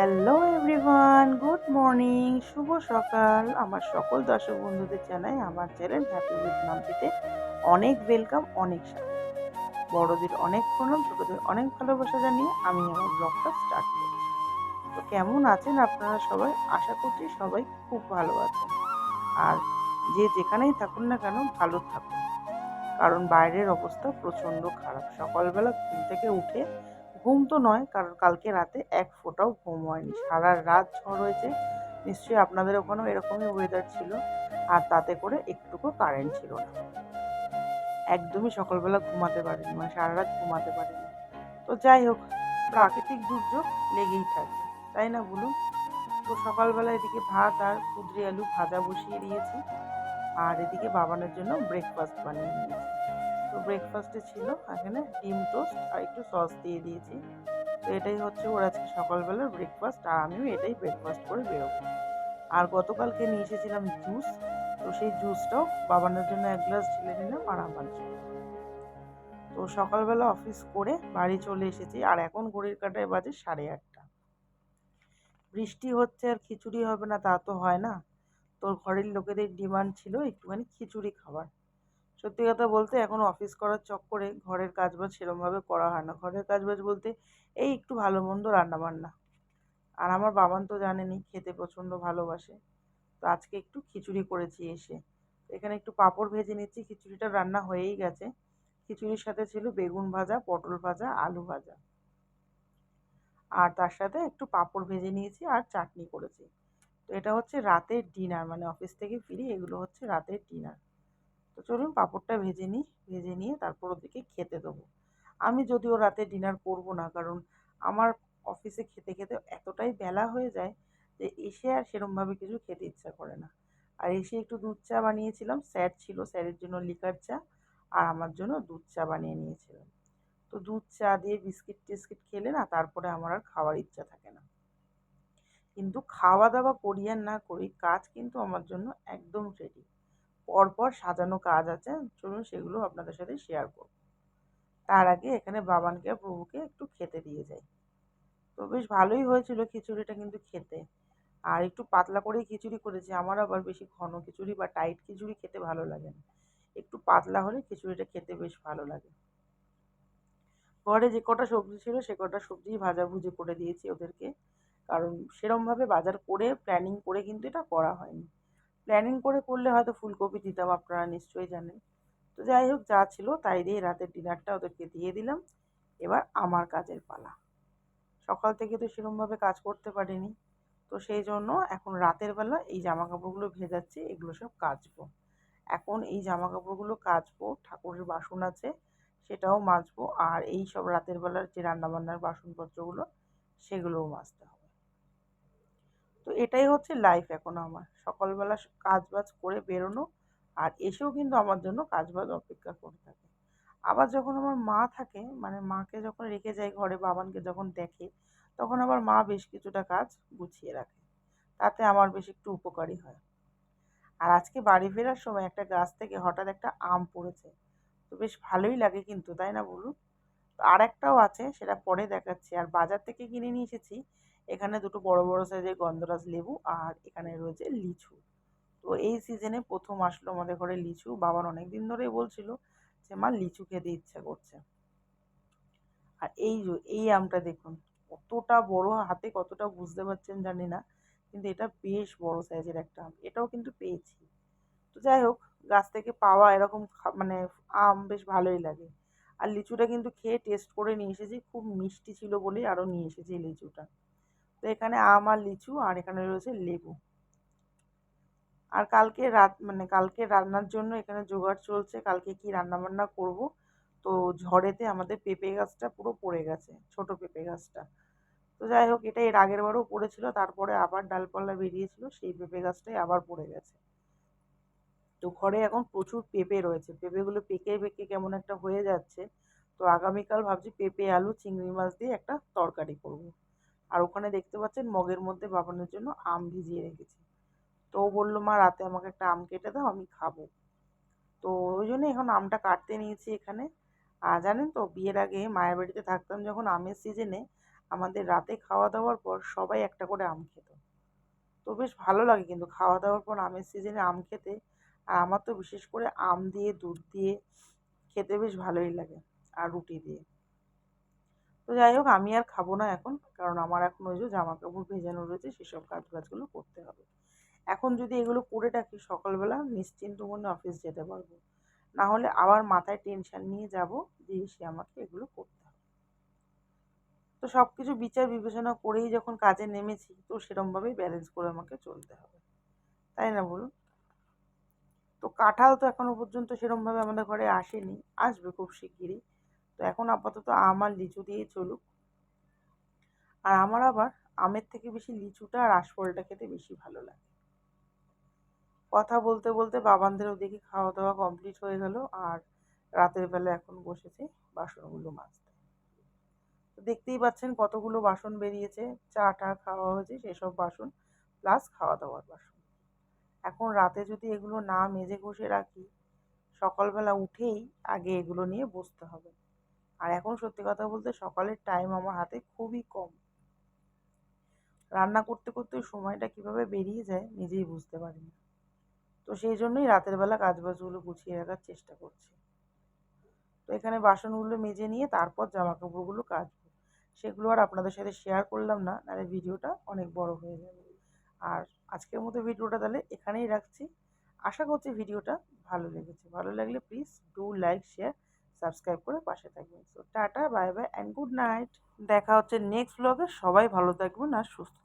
Hello everyone good morning শুভ সকাল। আমার সকল দর্শক বন্ধুদের জানাই আমার চ্যানেল হ্যাপি উইথ মাম্পিতে অনেক ওয়েলকাম অনেক স্বাগত। বড়দের অনেক প্রণাম, ছোটদের অনেক ভালোবাসা জানিয়ে আমি আমার ব্লগটা স্টার্ট করছি। তো কেমন আছেন আপনারা সবাই? আশা করছি সবাই খুব ভালো আছেন। আর যে যেখানেই থাকুন না কেন, ভালো থাকুন। কারণ বাইরের অবস্থা প্রচণ্ড খারাপ। সকালবেলা ঘুম থেকে উঠে ঘুম তো নয়, কারণ কালকে রাতে এক ফোঁটাও ঘুম হয়নি। সারা রাত ঝড় হয়েছে, নিশ্চয়ই আপনাদের ওখানেও এরকমই ওয়েদার ছিল, আর তাতে করে একটুকু কারেন্ট ছিল না। একদমই সকালবেলা ঘুমাতে পারিনি মানে সারা রাত ঘুমাতে পারিনি। তো যাই হোক, প্রাকৃতিক দুর্যোগ লেগেই থাকে, তাই না বলুন? তো সকালবেলা এদিকে ভাত আর কুদরি আলু ভাজা বসিয়ে দিয়েছি, আর এদিকে বাবানের জন্য ব্রেকফাস্ট বানিয়ে নিয়েছি। তো ব্রেকফাস্টে ছিল, এখানে ডিম টোস্ট আর একটু সস দিয়ে দিয়েছি। তো এটাই হচ্ছে ওর আজকে সকালবেলার ব্রেকফাস্ট আর আমিও এটাই ব্রেকফাস্ট করে বেরোবো। আর গতকালকে নিয়ে এসেছিলাম জুস তো সেই জুসটাও বাবানের জন্য এক গ্লাস ঢেলে নিলাম আর আমার জন্য। তো সকালবেলা অফিস করে বাড়ি চলে এসেছি, আর এখন ঘড়ির কাটায় বাজে সাড়ে আটটা। বৃষ্টি হচ্ছে আর খিচুড়ি হবে না, তা তো হয় না। তোর ঘরের লোকেদের ডিমান্ড ছিল একটুখানি খিচুড়ি খাবার। সত্যি কথা বলতে এখন অফিস করার চক্করে ঘরের কাজবাজ সেরমভাবে করা হয় না। ঘরের কাজবাজ বলতে এই একটু ভালো মন্দ রান্নাবান্না। আর আমার বাবান তো জানেনি খেতে প্রচণ্ড ভালোবাসে। তো আজকে একটু খিচুড়ি করেছি এসে। এখানে একটু পাঁপড় ভেজে নিচ্ছি, খিচুড়িটা রান্না হয়েই গেছে। খিচুড়ির সাথে ছিল বেগুন ভাজা, পটল ভাজা, আলু ভাজা। আর তার সাথে একটু পাঁপড় ভেজে নিয়েছি আর চাটনি করেছি। তো এটা হচ্ছে রাতের ডিনার মানে অফিস থেকে ফিরি এগুলো হচ্ছে রাতের ডিনার তো চলুন পাঁপড়টা ভেজে নিই, ভেজে নিয়ে তারপর ওদেরকে খেতে দেবো। আমি যদিও রাতে ডিনার করব না, কারণ আমার অফিসে খেতে খেতে এতটাই বেলা হয়ে যায় যে এসে আর সেরমভাবে কিছু খেতে ইচ্ছা করে না। আর এসে একটু দুধ চা বানিয়েছিলাম, স্যার ছিল, স্যারের জন্য লিকার চা, আর আমার জন্য দুধ চা বানিয়ে নিয়েছিলাম তো দুধ চা দিয়ে বিস্কিট টিস্কিট খেলে না তারপরে আমার আর খাওয়ার ইচ্ছা থাকে না। কিন্তু খাওয়া দাওয়া করি আর না করি, কাজ কিন্তু আমার জন্য একদম রেডি পরপর সাজানো কাজ আছে, চলুন সেগুলো আপনাদের সাথে শেয়ার করব। তার আগে এখানে বাবানকে প্রভুকে একটু খেতে দিয়ে যাই। তো বেশ ভালোই হয়েছিল খিচুড়িটা কিন্তু খেতে। আর একটু পাতলা করেই খিচুড়ি করেছি, আমার আবার বেশি ঘন খিচুড়ি বা টাইট খিচুড়ি খেতে ভালো লাগে না। একটু পাতলা হলে খিচুড়িটা খেতে বেশ ভালো লাগে। ঘরে যে কটা সবজি ছিল, সে কটা সবজি ভাজাভুজি করে দিয়েছি ওদেরকে। কারণ সেরমভাবে বাজার করে প্ল্যানিং করে কিন্তু এটা করা হয়নি। প্ল্যানিং করে করলে হয়তো ফুলকপি দিতাম, আপনারা নিশ্চয়ই জানেন। তো যাই হোক, যা ছিল তাই দিয়ে রাতের ডিনারটা ওদেরকে দিয়ে দিলাম। এবার আমার কাজের পালা। সকাল থেকে তো সেরকমভাবে কাজ করতে পারিনি। তো সেই জন্য এখন রাতের বেলা এই জামা কাপড়গুলো ভেজাচ্ছি, এগুলো সব কাচবো। এখন এই জামা কাপড়গুলো কাচবো, ঠাকুরের বাসন আছে, সেটাও মাজবো। আর এই সব রাতের বেলার যে রান্নাবান্নার বাসনপত্রগুলো, সেগুলোও মাজতে হবে। তো এটাই হচ্ছে লাইফ এখন আমার। সকালবেলা কাজ বাজ করে বেরোনো আর এসেও কিন্তু আমার জন্য কাজ বাজ অপেক্ষা করে থাকে। আবার যখন আমার মা থাকে মানে মাকে যখন রেখে যায় ঘরে, বাবানকে যখন দেখে, তখন আবার মা বেশ কিছুটা কাজ গুছিয়ে রাখে। তাতে আমার বেশ একটু উপকারী হয়। আর আজকে বাড়ি ফেরার সময় একটা গাছ থেকে হঠাৎ একটা আম পড়েছে। তো বেশ ভালোই লাগে কিন্তু, তাই না বলুন? আর একটাও আছে, সেটা পরে দেখাচ্ছি। আর বাজার থেকে কিনে নিয়ে এসেছি এখানে দুটো বড় বড় সাইজের গন্ধরাজ লেবু আর এখানে রয়েছে লিচু। তো এই সিজনে প্রথম আসলো আমাদের ঘরে লিচু। বাবার অনেক দিন ধরেই বলছিল যে, মা, লিচু খেতে ইচ্ছা করছে। আর এই যে, এই আমটা দেখুন, কতটা বড় হাতে কতটা বুঝতে পারছেন জানি না, কিন্তু এটা বেশ বড় সাইজের একটা আম। এটাও কিন্তু পেয়েছি। তো যাই হোক, গাছ থেকে পাওয়া এরকম মানে আম বেশ ভালোই লাগে। আর লিচুটা কিন্তু খেয়ে টেস্ট করে নিয়ে এসেছি। খুব মিষ্টি ছিল বলেই আরও নিয়ে এসেছি লিচুটা। তো এখানে আম আর লিচু আর এখানে রয়েছে লেবু। আর কালকে রাত মানে কালকে রান্নার জন্য এখানে জোগাড় চলছে, কালকে কি রান্না বান্না করব। তো ঝড়েতে আমাদের পেঁপে গাছটা পুরো পড়ে গেছে, ছোট পেঁপে গাছটা। তো যাই হোক, এটা এর আগের বারও পড়েছিল, তারপরে আবার ডালপালা বেরিয়েছিল, সেই পেঁপে গাছটাই আবার পড়ে গেছে। তো ঘরে এখন প্রচুর পেঁপে রয়েছে, পেঁপেগুলো পেকে পেকে কেমন একটা হয়ে যাচ্ছে। তো আগামীকাল ভাবছি পেঁপে, আলু, চিংড়ি মাছ দিয়ে একটা তরকারি করব। আর ওখানে দেখতে পাচ্ছেন মগের মধ্যে বাবানোর জন্য আম ভিজিয়ে রেখেছি। তো বলল, মা, রাতে আমাকে একটা আম কেটে দাও, আমি খাব। তো ওই জন্য এখন আমটা কাটতে নিয়েছি এখানে। আর জানেন তো, বিয়ের আগে মায়ের বাড়িতে থাকতাম যখন আমের সিজনে আমাদের রাতে খাওয়া দাওয়ার পর সবাই একটা করে আম খেত। তো বেশ ভালো লাগে কিন্তু খাওয়া দাওয়ার পর আমের সিজনে আম খেতে। আর আমার তো বিশেষ করে আম দিয়ে, দুধ দিয়ে খেতে বেশ ভালোই লাগে, আর রুটি দিয়ে। তো যাই হোক, আমি আর খাব না এখন, কারণ আমার এখন ওই যে জামা কাপড় ভেজানো রয়েছে, সেসব কাজ বাজগুলো করতে হবে। এখন যদি এগুলো করে রাখি সকালবেলা, নিশ্চিন্ত মনে অফিস যেতে পারব। না হলে আবার মাথায় টেনশন নিয়ে যাব যে সে আমাকে এগুলো করতে হবে। তো সব কিছু বিচার বিবেচনা করেই যখন কাজে নেমেছি, তো সেরমভাবেই ব্যালেন্স করে আমাকে চলতে হবে। তাই না বলুন? তো কাঁঠাল তো এখনও পর্যন্ত সেরমভাবে আমাদের ঘরে আসেনি, আসবে খুব শিগগিরই। তো এখন আপাতত আম আর লিচু দিয়েই চলুক। আর আমার আবার আমের থেকে বেশি লিচুটা আর আশফলটা খেতে বেশি ভালো লাগে। কথা বলতে বলতে বাবানদেরও দেখি খাওয়া দাওয়া কমপ্লিট হয়ে গেল আর রাতের বেলা এখন বসেছে বাসনগুলো মাজতে। দেখতেই পাচ্ছেন কতগুলো বাসন বেরিয়েছে চা টা খাওয়া হয়েছে, সেসব বাসন প্লাস খাওয়া দাওয়ার বাসন। এখন রাতে যদি এগুলো না মেজে ঘষে রাখি, সকালবেলা উঠেই আগে এগুলো নিয়ে বসতে হবে। আর এখন সত্যি কথা বলতে সকালের টাইম আমার হাতে খুবই কম। রান্না করতে করতে সময়টা কীভাবে বেরিয়ে যায় নিজেই বুঝতে পারি না। তো সেই জন্যই রাতের বেলা কাজবাজগুলো গুছিয়ে রাখার চেষ্টা করছি। তো এখানে বাসনগুলো মেজে নিয়ে তারপর জামা কাপড়গুলো কাচবো। সেগুলো আর আপনাদের সাথে শেয়ার করলাম না, নাহলে ভিডিওটা অনেক বড় হয়ে যাবে। আর আজকের মতো ভিডিওটা তাহলে এখানেই রাখছি। আশা করছি ভিডিওটা ভালো লেগেছে। ভালো লাগলে please do like share subscribe করে পাশে থাকবেন। So tata bye bye and good night দেখা হচ্ছে নেক্সট ব্লগে সবাই ভালো থাকবেন আর সুস্থ